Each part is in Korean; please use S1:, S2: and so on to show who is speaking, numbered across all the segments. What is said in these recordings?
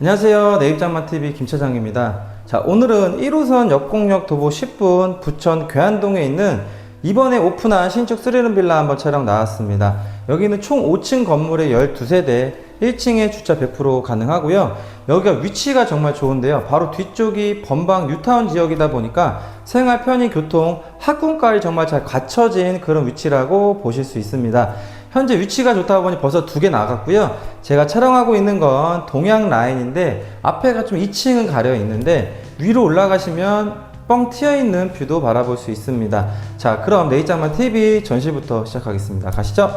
S1: 안녕하세요. 내 입장만 TV 김 차장입니다. 자, 오늘은 1호선 역곡역 도보 10분 부천 괴한동에 있는 이번에 오픈한 신축 스리룸 빌라 한번 촬영 나왔습니다. 여기는 총 5층 건물에 12세대, 1층에 주차 100% 가능하고요. 여기가 위치가 정말 좋은데요. 바로 뒤쪽이 번방 뉴타운 지역이다 보니까 생활 편의 교통, 학군까지 정말 잘 갖춰진 그런 위치라고 보실 수 있습니다. 현재 위치가 좋다 보니 벌써 두 개 나갔고요. 제가 촬영하고 있는 건 동양 라인인데 앞에가 좀 2층은 가려 있는데 위로 올라가시면 뻥 튀어 있는 뷰도 바라볼 수 있습니다. 자, 그럼 내일장만 TV 전시부터 시작하겠습니다. 가시죠.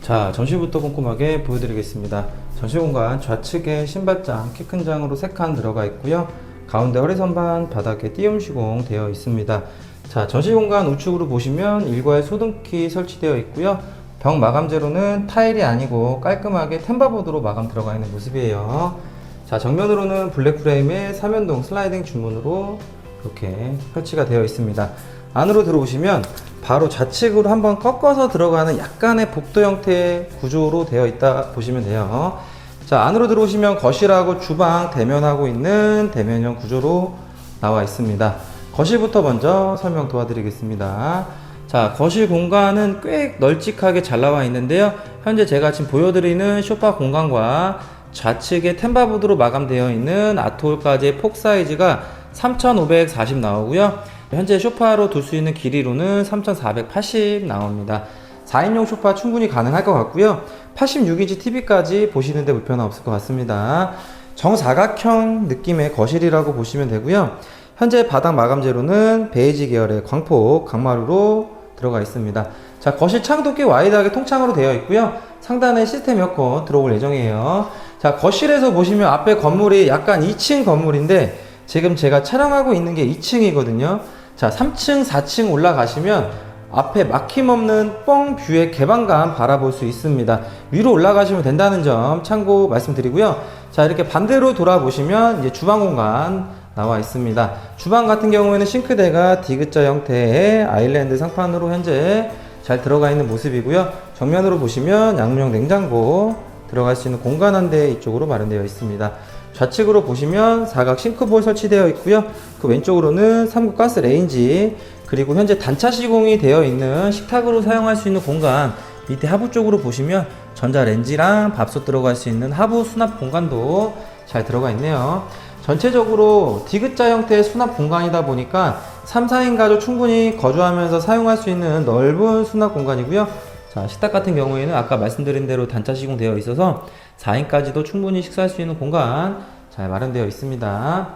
S1: 자, 전시부터 꼼꼼하게 보여드리겠습니다. 전시 공간 좌측에 신발장, 키 큰 장으로 3칸 들어가 있고요. 가운데 허리선반, 바닥에 띄움 시공 되어 있습니다. 자, 전시 공간 우측으로 보시면 일괄 소등키 설치되어 있고요. 벽 마감재로는 타일이 아니고 깔끔하게 템바보드로 마감 들어가 있는 모습이에요. 자, 정면으로는 블랙 프레임에 삼연동 슬라이딩 주문으로 이렇게 설치가 되어 있습니다. 안으로 들어오시면 바로 좌측으로 한번 꺾어서 들어가는 약간의 복도 형태의 구조로 되어 있다 보시면 돼요. 자, 안으로 들어오시면 거실하고 주방 대면하고 있는 대면형 구조로 나와 있습니다. 거실부터 먼저 설명 도와드리겠습니다. 자, 거실 공간은 꽤 널찍하게 잘 나와 있는데요. 현재 제가 지금 보여드리는 쇼파 공간과 좌측에 템바보드로 마감되어 있는 아트홀까지의 폭 사이즈가 3540 나오고요. 현재 쇼파로 둘 수 있는 길이로는 3480 나옵니다. 4인용 쇼파 충분히 가능할 것 같고요. 86인치 TV까지 보시는데 불편 없을 것 같습니다. 정사각형 느낌의 거실이라고 보시면 되고요. 현재 바닥 마감재로는 베이지 계열의 광폭 강마루로 들어가 있습니다. 자, 거실 창도 꽤 와이드하게 통창으로 되어 있고요. 상단에 시스템 에어컨 들어올 예정이에요. 자, 거실에서 보시면 앞에 건물이 약간 2층 건물인데 지금 제가 촬영하고 있는 게 2층이거든요. 자, 3층, 4층 올라가시면 앞에 막힘없는 뻥 뷰의 개방감 바라볼 수 있습니다. 위로 올라가시면 된다는 점 참고 말씀드리고요. 자, 이렇게 반대로 돌아보시면 이제 주방 공간 나와 있습니다. 주방 같은 경우에는 싱크대가 디귿자 형태의 아일랜드 상판으로 현재 잘 들어가 있는 모습이고요. 정면으로 보시면 양용 냉장고 들어갈 수 있는 공간 한 대 이쪽으로 마련되어 있습니다. 좌측으로 보시면 사각 싱크볼 설치되어 있고요. 그 왼쪽으로는 3구 가스 레인지 그리고 현재 단차 시공이 되어 있는 식탁으로 사용할 수 있는 공간 밑에 하부 쪽으로 보시면 전자 렌지랑 밥솥 들어갈 수 있는 하부 수납 공간도 잘 들어가 있네요. 전체적으로 디귿자 형태의 수납 공간이다 보니까 3, 4인 가족 충분히 거주하면서 사용할 수 있는 넓은 수납 공간이고요. 자, 식탁 같은 경우에는 아까 말씀드린 대로 단차 시공되어 있어서 4인까지도 충분히 식사할 수 있는 공간 잘 마련되어 있습니다.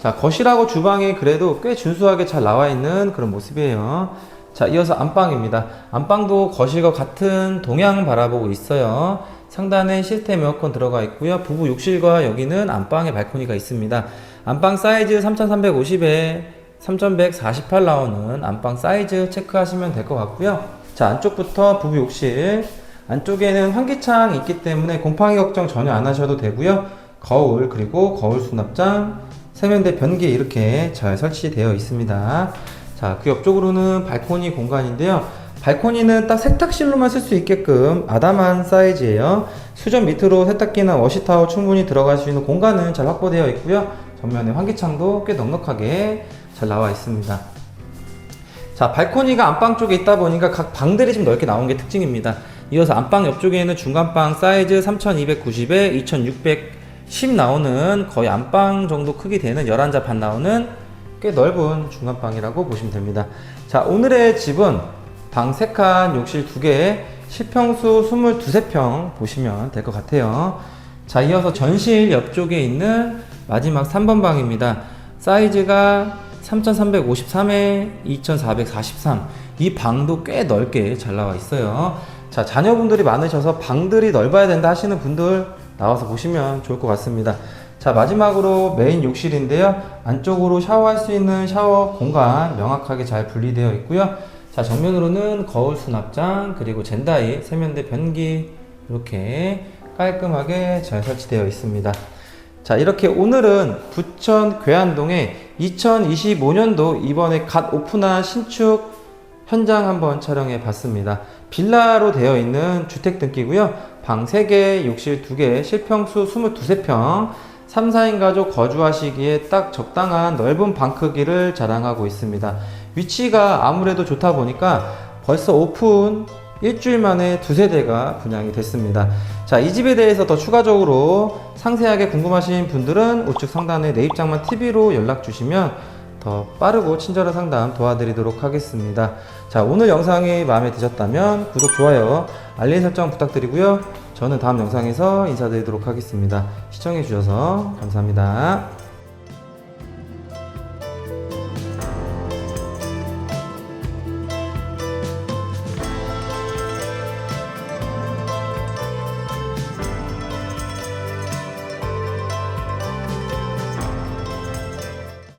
S1: 자, 거실하고 주방이 그래도 꽤 준수하게 잘 나와 있는 그런 모습이에요. 자, 이어서 안방입니다. 안방도 거실과 같은 동향 바라보고 있어요. 상단에 시스템 에어컨 들어가 있고요. 부부 욕실과 여기는 안방에 발코니가 있습니다. 안방 사이즈 3350에 3148 나오는 안방 사이즈 체크하시면 될 것 같고요. 자, 안쪽부터 부부 욕실. 안쪽에는 환기창 있기 때문에 곰팡이 걱정 전혀 안 하셔도 되고요. 거울, 그리고 거울 수납장, 세면대 변기 이렇게 잘 설치되어 있습니다. 자, 그 옆쪽으로는 발코니 공간인데요. 발코니는 딱 세탁실로만 쓸 수 있게끔 아담한 사이즈예요. 수전 밑으로 세탁기나 워시타워 충분히 들어갈 수 있는 공간은 잘 확보되어 있고요. 전면에 환기창도 꽤 넉넉하게 잘 나와 있습니다. 자, 발코니가 안방 쪽에 있다 보니까 각 방들이 좀 넓게 나온 게 특징입니다. 이어서 안방 옆쪽에는 중간방 사이즈 3290에 2610 나오는 거의 안방 정도 크기 되는 11자 반 나오는 꽤 넓은 중간방이라고 보시면 됩니다. 자, 오늘의 집은 방 3칸, 욕실 2개, 실평수 22평 보시면 될 것 같아요. 자, 이어서 전실 옆쪽에 있는 마지막 3번 방입니다. 사이즈가 3353에 2443. 이 방도 꽤 넓게 잘 나와 있어요. 자, 자녀분들이 많으셔서 방들이 넓어야 된다 하시는 분들 나와서 보시면 좋을 것 같습니다. 자, 마지막으로 메인 욕실인데요. 안쪽으로 샤워할 수 있는 샤워 공간 명확하게 잘 분리되어 있고요. 자, 정면으로는 거울 수납장, 그리고 젠다이, 세면대 변기, 이렇게 깔끔하게 잘 설치되어 있습니다. 자, 이렇게 오늘은 부천 괴안동에 2025년도 이번에 갓 오픈한 신축 현장 한번 촬영해 봤습니다. 빌라로 되어 있는 주택 등기고요. 방 3개, 욕실 2개, 실평수 22평, 3, 4인 가족 거주하시기에 딱 적당한 넓은 방 크기를 자랑하고 있습니다. 위치가 아무래도 좋다 보니까 벌써 오픈 일주일 만에 두 세 대가 분양이 됐습니다. 자, 이 집에 대해서 더 추가적으로 상세하게 궁금하신 분들은 우측 상단에 내 입장만 TV로 연락 주시면 더 빠르고 친절한 상담 도와드리도록 하겠습니다. 자, 오늘 영상이 마음에 드셨다면 구독, 좋아요, 알림 설정 부탁드리고요. 저는 다음 영상에서 인사드리도록 하겠습니다. 시청해주셔서 감사합니다.